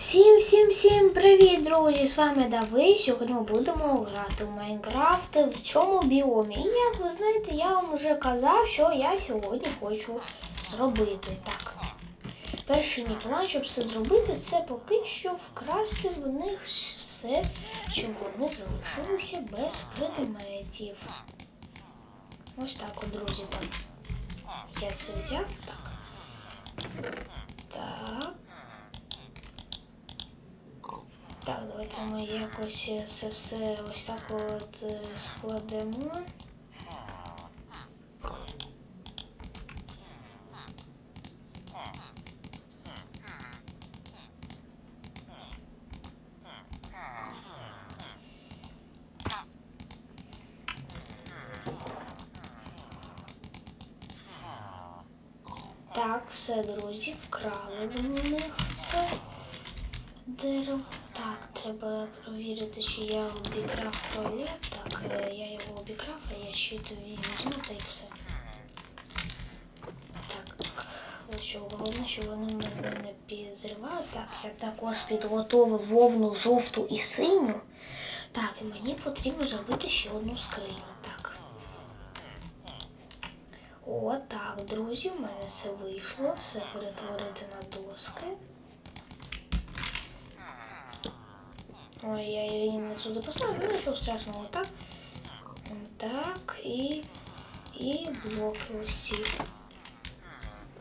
Всім всім всім привіт, друзі! З вами Дави. Сьогодні ми будемо грати в Майнкрафт в цьому біомі. І як ви знаєте, я вам вже казав, що я сьогодні хочу зробити. Так. Перший мій план, щоб все зробити, це поки що вкрасти в них все, щоб вони залишилися без предметів. Ось так, от, друзі, так. Я це взяв, так. Так. Так, давайте ми якось це все ось так от е, складемо. Так, все, друзі, вкрали в них це дерево. Так, треба провірити, чи я обікрав туалет. Так, е, я його обікрав, а я ще тобі візьму та й все. Так, що головне, що вони мене не підзривали. Так, я також підготовив вовну жовту і синю. Так, і мені потрібно зробити ще одну скриню. Так. О, так, друзі, в мене все вийшло. Все перетворити на доски. Ой, я її не сюди поставлю, ну нічого страшного. Так. Так, і. І блоки усі.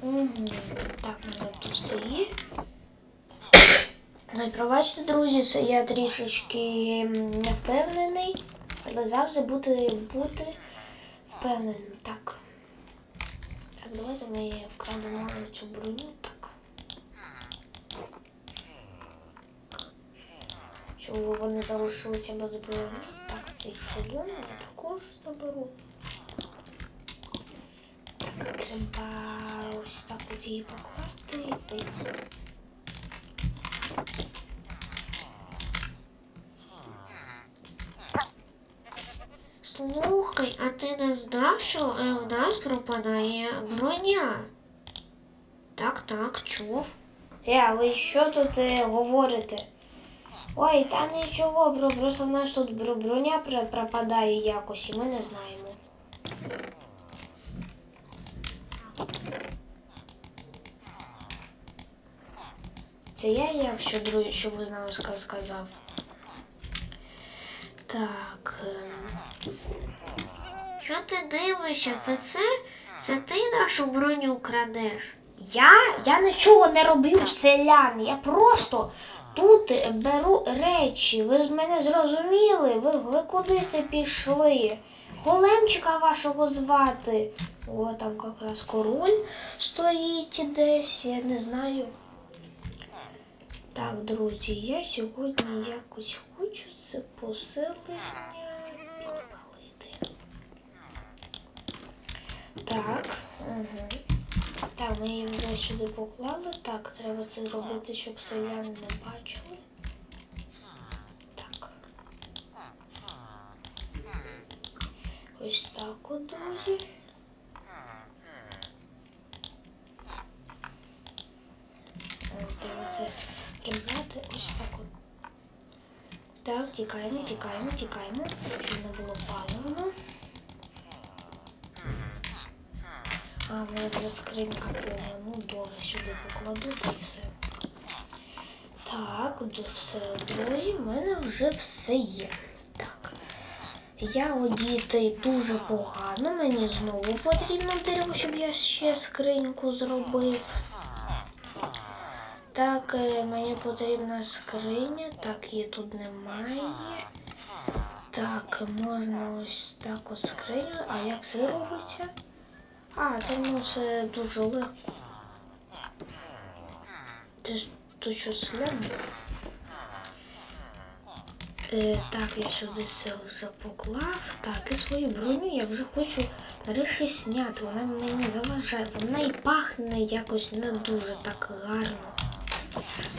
Угу. Так, у мене тут все. Ну і пробачте, друзі, це я трішечки не впевнений, але завжди бути, бути впевненим. Так. Так, давайте ми вкрадемо цю броню. Так. Вони залишилися без броні. Так, цей шолом я також заберу. Так, треба ось так от її покласти і поїхати. Слухай, а ти не знав, що е, в нас пропадає броня? Так, так, чув. Я, ви що тут е, говорите? Ой, та нічого, бро, просто в нас тут бро- броня пропадає якось, і ми не знаємо. Це я, якщо друзі, що ви знали, сказав. Так. ем. Що ти дивишся? Це це? Це ти нашу броню крадеш? Я? Я нічого не роблю, селян. Я просто тут беру речі. Ви з мене зрозуміли? Ви, ви куди це пішли? Големчика вашого звати. О, там якраз король стоїть десь, я не знаю. Так, друзі, я сьогодні якось хочу це поселення підпалити. Так, угу. Так, ми її вже сюди поклали. Так, треба це зробити, щоб селяни не бачили. Так. Ось так от, друзі. Треба це прибрати ось так от. Так, тікаємо, тікаємо, тікаємо, щоб не було паливно. А, в мене вже скринька повна. Ну, добре, сюди покладу та й все. Так, все, друзі, в мене вже все є. Так. Я одітий дуже погано. Мені знову потрібно дерево, щоб я ще скриньку зробив. Так, е, мені потрібна скриня. Так, її тут немає. Так, можна ось так от скриню. А як це робиться? А, це ну це дуже легко. Це ж то що слямив. Е, так, я сюди все вже поклав. Так, і свою броню я вже хочу нарешті зняти. Вона мені не заважає. Вона і пахне якось не дуже так гарно.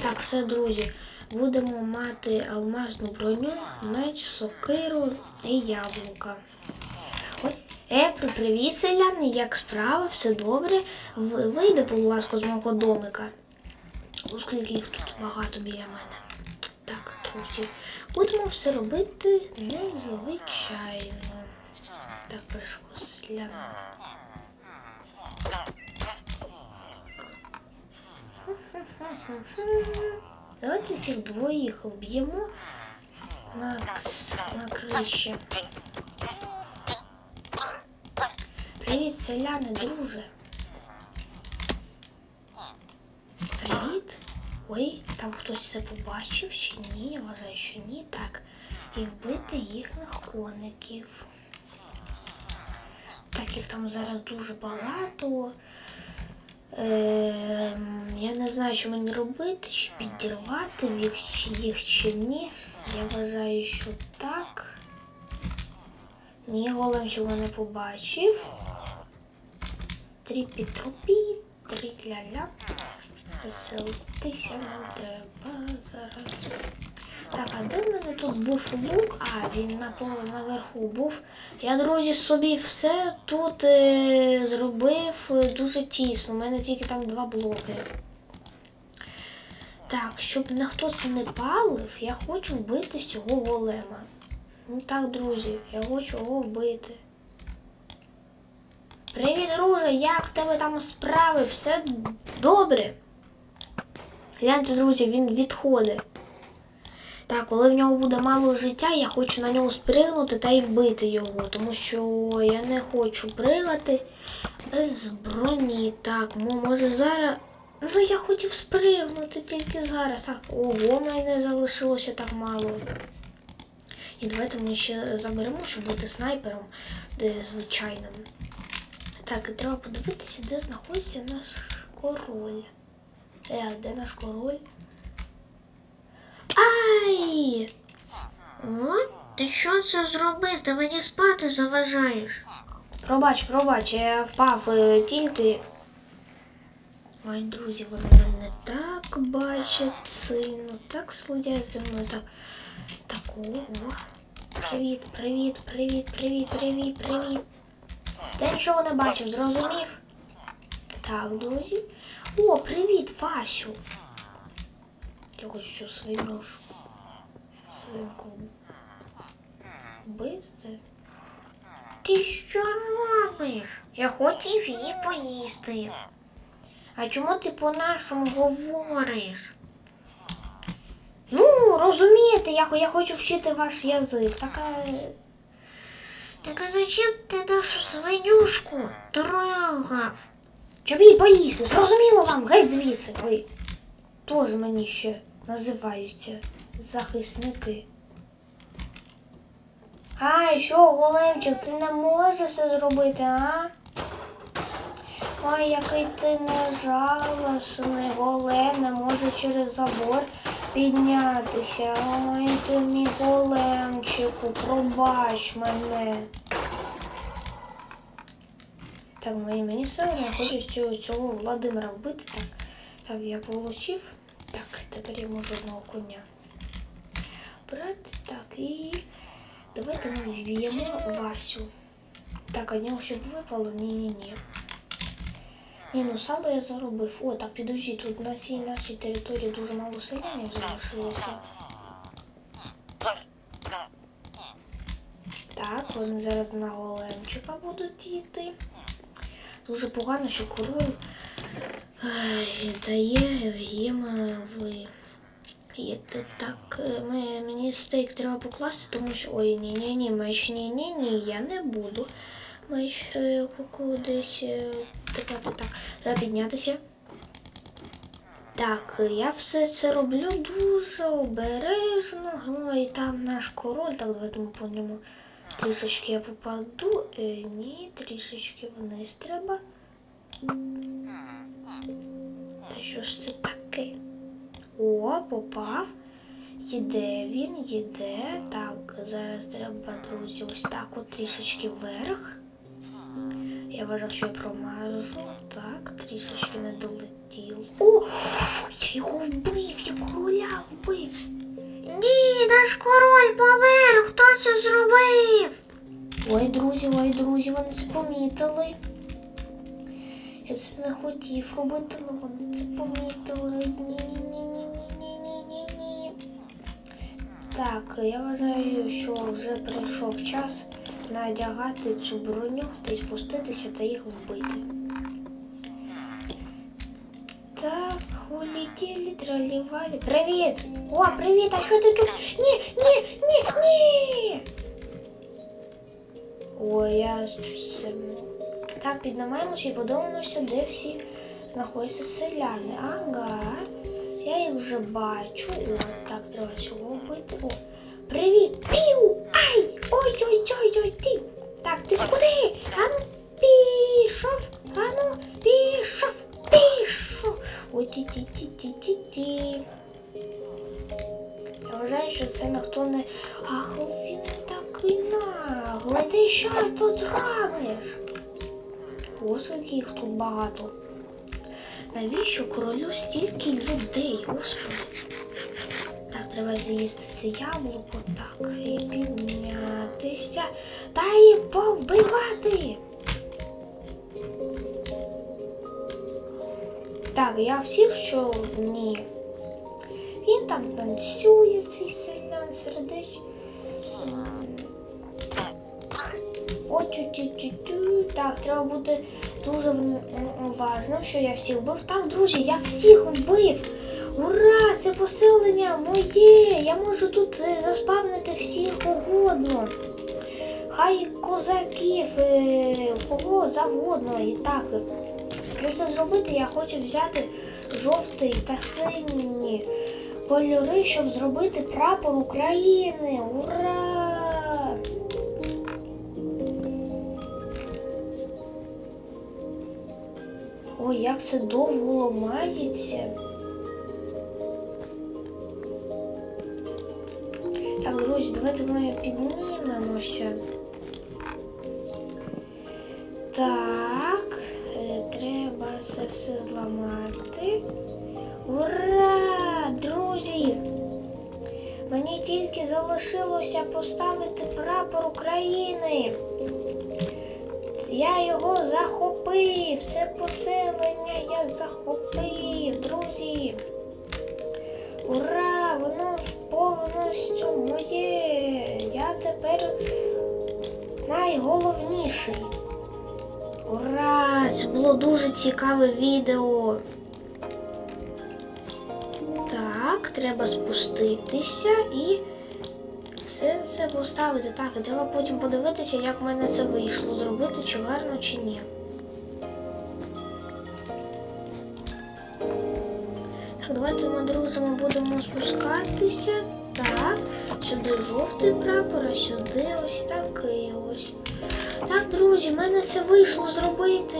Так, все, друзі. Будемо мати алмазну броню, меч, сокиру і яблука. Ой, е, привіт, селяни, як справи, все добре? Вийди, будь ласка, з мого домика. оскільки їх тут багато біля мене. Так, друзі, будемо все робити незвичайно. Так, прийшло селяна. Давайте всіх двоїх вб'ємо на, на криші. Привіт, селяни, друже. Привіт. Ой, там хтось це побачив чи ні? Я вважаю, що ні. Так. І вбити їхніх коників. Так їх там зараз дуже багато. Ем, я не знаю, що мені робити, чи підірвати їх, чи їх чи ні. Я вважаю, що так. Ні, голем цього не побачив. Тріпі трупі, три ля-ля. Веселитися нам треба зараз. Так, а де в мене тут був лук? А, він на, наверху був. Я, друзі, собі все тут е, зробив е, дуже тісно. У мене тільки там два блоки. Так, щоб ніхто це не палив, я хочу вбити з цього голема. Ну так, друзі, я хочу його вбити. Привіт, друже, як в тебе там справи? Все добре? Гляньте, друзі, він відходить. Так, коли в нього буде мало життя, я хочу на нього спригнути та й вбити його, тому що я не хочу пригати без броні. Так, може зараз. Ну, я хотів спригнути тільки зараз. Так, ого, мене залишилося так мало. І давайте ми ще заберемо, щоб бути снайпером, де звичайним. Так, і треба подивитися, де знаходиться наш король. Е, а де наш король? Ай! О, ти що це зробив? Ти мені спати заважаєш. Пробач, пробач, я впав е, тільки. Ой, друзі, вони мене так бачать сильно, так слідять за мною, так. Так, ого. Привіт, привіт, привіт, привіт, привіт, привіт. Ти нічого не бачив, зрозумів? Так, друзі. О, привіт, Васю. Я хочу свину ж свинку вбити. Ти що робиш? Я хотів її поїсти. А чому ти по-нашому говориш? Ну, розумієте, я, я хочу вчити ваш язик. Така. Так а зачем ти нашу свинюшку трогав? Щоб її поїсти, зрозуміло вам, геть звіси, ви. Теж мені ще називаються захисники. А, що, големчик, ти не можеш це зробити, а? Ой, який ти нежалосний голем, не може через забор піднятися. Ой, ти мій големчику, пробач мене. Так, мені, мені одно, я хочу цього, цього Владимира вбити. Так, так, я получив. Так, тепер я можу одного коня. Брати, так, і давайте ми вб'ємо Васю. Так, а нього щоб випало? Ні-ні-ні. Ні, ну сало я заробив. О, так підожди, тут на цій нашій території дуже мало селянів залишилося. Так, вони зараз на големчика будуть йти. Дуже погано, що король дає їм в їти. Так, е, ми, мені стейк треба покласти, тому що. Ой, ні, ні, ні, меч, ні, ні, ні, я не буду. Е, кудись е, тикати. Так, піднятися. Так, е, я все це роблю дуже обережно. Ой, там наш король, так давайте по ньому трішечки я попаду. Е, ні, трішечки вниз треба. Та що ж це таке? О, попав. Їде він, їде. Так, зараз треба, друзі, ось так от трішечки вверх. Я вважав, що я промажу. Так, трішечки не долетіло. О! Я його вбив, я короля вбив. Ні, наш король помер! Хто це зробив? Ой, друзі, ой, друзі, вони це помітили. Я це не хотів робити, але вони це помітили. Ні-ні-ні-ні-ні-ні-ні-ні. Так, я вважаю, що вже прийшов час надягати цю броню та й спуститися та їх вбити. Так, улетіли, тролівали. Привіт! О, привіт! А що ти тут? Ні, ні, ні, ні! Ой, я так піднімаємося і подивимося, де всі знаходяться селяни. Ага. Я їх вже бачу. О, так, треба їх тут багато. Навіщо королю стільки людей, господи? Так, треба з'їсти це яблуко, так, і піднятися. Та і повбивати. Так, я всіх, що ні. Він там танцює, цей селян сердеч. О, тю-тю-тю-тю. Так, треба бути дуже уважним, що я всіх вбив. Так, друзі, я всіх вбив. Ура! Це поселення моє! Я можу тут е, заспавнити всіх угодно. Хай козаків, е, кого завгодно. І так, щоб це зробити, я хочу взяти жовтий та синій кольори, щоб зробити прапор України. Ура! Ой, як це довго ламається. Так, друзі, давайте ми піднімемося. Так, е, треба це все зламати. Ура! Друзі! Мені тільки залишилося поставити прапор України. Я його захопив. Це поселення я захопив, друзі. Ура! Воно повністю моє. Я тепер найголовніший. Ура! Це було дуже цікаве відео. Так, треба спуститися і все це поставити. Так, і треба потім подивитися, як в мене це вийшло зробити, чи гарно, чи ні. Так, давайте ми друзями будемо спускатися. Так, сюди жовтий прапор, а сюди ось такий ось. Так, друзі, в мене це вийшло зробити.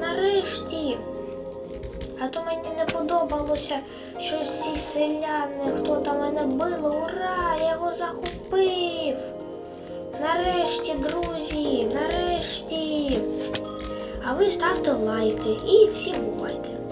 Нарешті. А то мені не подобалося, що ці селяни, хто там мене били, ура, я його захопив. Нарешті, друзі, нарешті. А ви ставте лайки і всім бувайте.